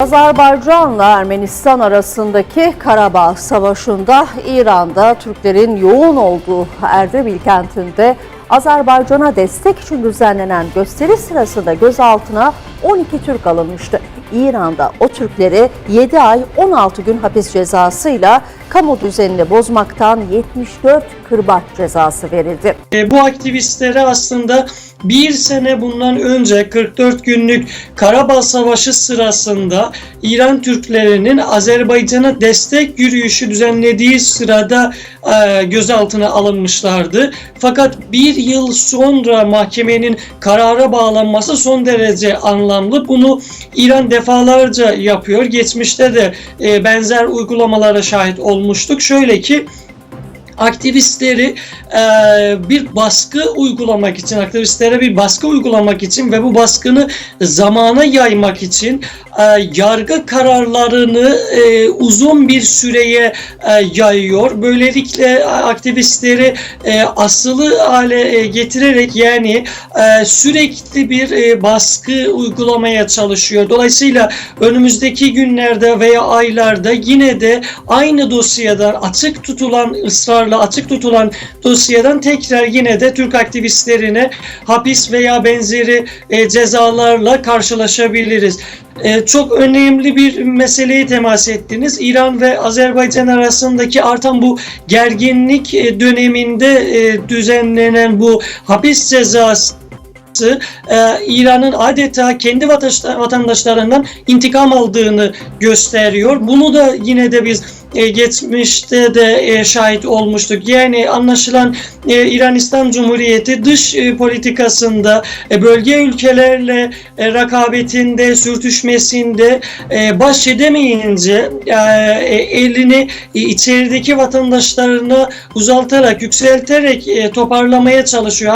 Azerbaycan'la Ermenistan arasındaki Karabağ Savaşı'nda İran'da Türklerin yoğun olduğu Erdebil kentinde Azerbaycan'a destek için düzenlenen gösteri sırasında gözaltına 12 Türk alınmıştı. İran'da o Türkleri 7 ay 16 gün hapis cezasıyla kamu düzenini bozmaktan 74 kırbaç cezası verildi. E, bu aktivistlere aslında bir sene bundan önce 44 günlük Karabağ Savaşı sırasında İran Türklerinin Azerbaycan'a destek yürüyüşü düzenlediği sırada e, gözaltına alınmışlardı. Fakat bir yıl sonra mahkemenin karara bağlanması son derece anlamlı. Bunu İran defalarca yapıyor. Geçmişte de e, benzer uygulamalara şahit olmuştuk. Şöyle ki aktivistleri e, bir baskı uygulamak için, aktivistlere bir baskı uygulamak için ve bu baskını zamana yaymak için e, yargı kararlarını e, uzun bir süreye e, yayıyor. Böylelikle aktivistleri e, asılı hale getirerek yani e, sürekli bir e, baskı uygulamaya çalışıyor. Dolayısıyla önümüzdeki günlerde veya aylarda yine de aynı dosyadan açık tutulan ısrarla açık tutulan dosyadan tekrar yine de Türk aktivistlerine hapis veya benzeri e, cezalarla karşılaşabiliriz. E, çok önemli bir meseleyi temas ettiniz. İran ve Azerbaycan arasındaki artan bu gerginlik e, döneminde e, düzenlenen bu hapis cezası e, İran'ın adeta kendi vatandaşlar- vatandaşlarından intikam aldığını gösteriyor. Bunu da yine de biz e, geçmişte de e, şahit olmuştuk. Yani anlaşılan e, İran İslam Cumhuriyeti dış e, politikasında bölge ülkelerle e, rekabetinde, sürtüşmesinde baş edemeyince elini e, içerideki vatandaşlarına uzaltarak, yükselterek toparlamaya çalışıyor.